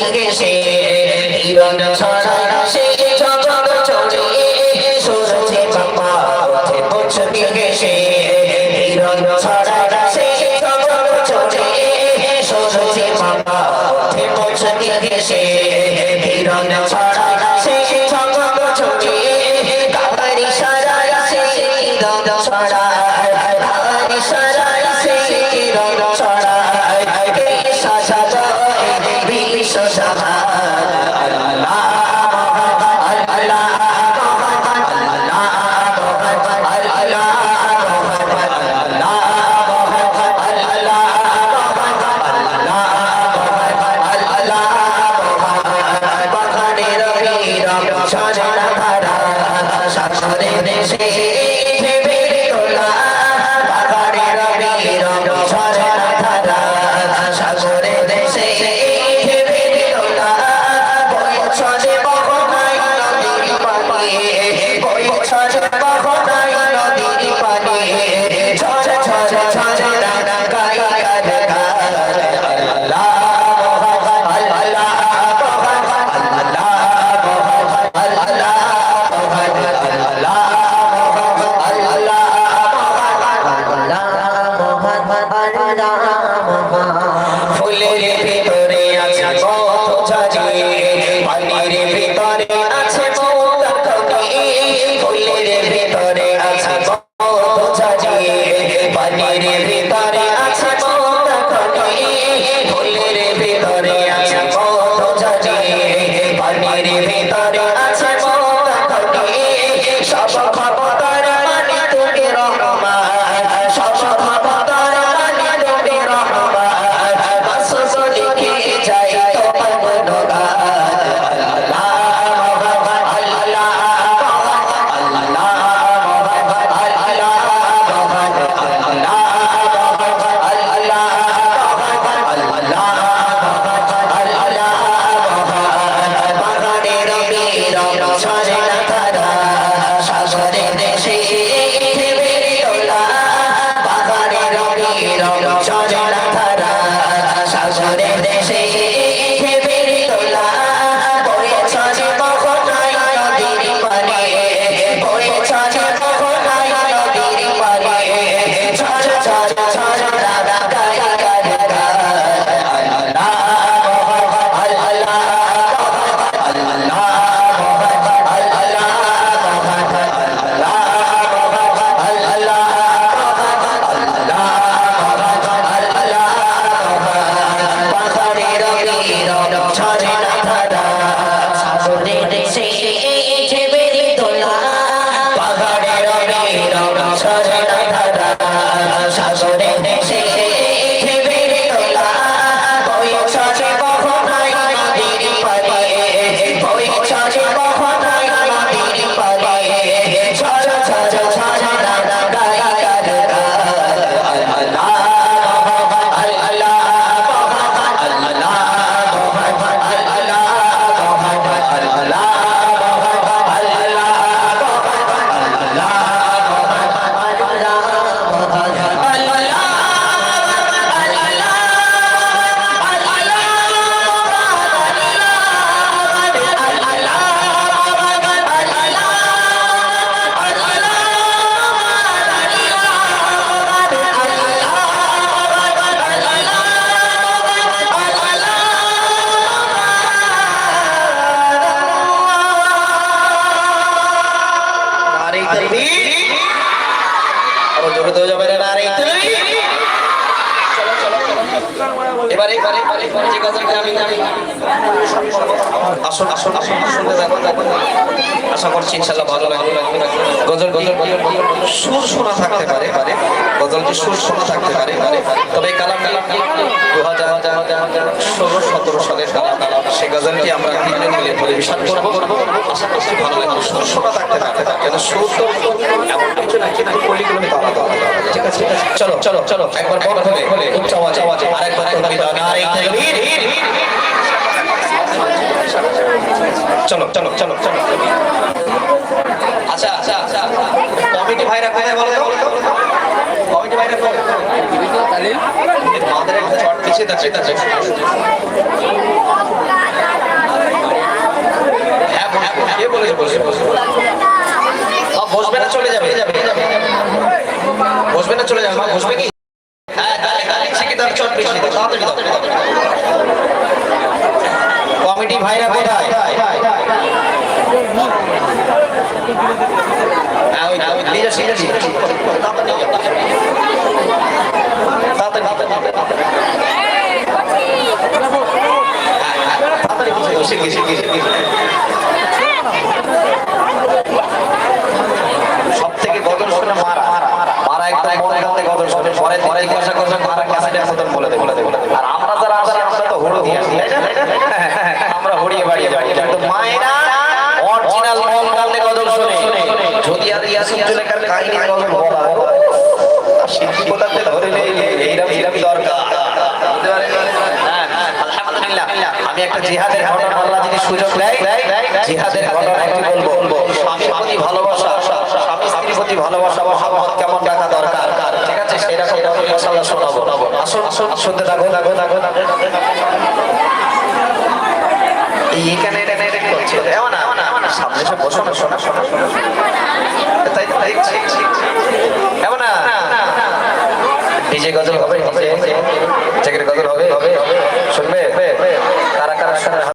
ছড়া সে সাগরে ফুলের ভিতরে আছে কত পানির সাগরের আসুন আসুন আসুন দেখো আশা করছি ইনশাআল্লাহ ভালো লাগবে। গজল গজল গজল সুর শোনা থাকতে পারে পারে। গজলটি সুর শোনা থাকতে পারে পারে। তবে কালাম কালামটি দু হাজার ষোলো, সতেরো সালের কালাম কালাম সেই গজলটি আমরা তিনজন মিলে পরিবেশন করব। আশা করছি ভালো লাগবে সুর শোনা থাকতে থাকতে থাকে কেন সুর তো এমন কিছু না কিন্তু পল্লীগুলো আলাদা আলাদা ঠিক আছে? চলো চলো চলো। একবার বড় হলে। হলে উচ্চ আওয়াজ আওয়াজ আরেকবার তকবীর দাও নারে তাকবীর চলো চলো চলো চলো আচ্ছা আচ্ছা আচ্ছা কমিটি ভাইরা কোথায় বলো তো কমিটি ভাইরা কোথায় আমাদের একটা চট পিছিয়ে থাকছে থাকছে বলেছে বসে বসে মা বসবে না, চলে যাবে বসবে না, চলে যাবে বসবে কি? হ্যাঁ। কমিটি ভাইরা কোথায়? শিখি শিখি সব থেকে গজল শুনে মারা মারা একদম মনে গজল শুনে পরে পরে জিজ্ঞাসা করবে মারা ক্যাসেটের মতন বলে দেবে। বলে দেবে। আর আমরা যারা আসি আমরা তো হুড়ো দিয়ে আসি আমরা হড়িয়ে বাড়িয়ে বাড়িয়ে কিন্তু মায়েরা অরিজিনাল মন গানে গজল শুনে যদি আর ইয়াসিন জুলেখার কাহিনী গজল বলা শিল্পী কোথাতে ধরে নেই এইরকম দরকার। হ্যাঁ, আলহামদুলিল্লাহ। আমি একটা জিহাদের ঘটনা সুযোগ দেয় জিহাদের ঘটনা একটি বলব? প্রতি ভালোবাসা স্বামী প্রতি ভালোবাসা মহাব্বত কেমন রাখা দরকার? ঠিক আছে সেটা সেটা শোনাবো। আসুন আসুন শুনতে থাকো থাকো থাকো এখানে করছে এমন না সামনে এসে বসো না শোনা শোনা শোনা। তাই এমন না? ডিজে গজল হবে ডিজে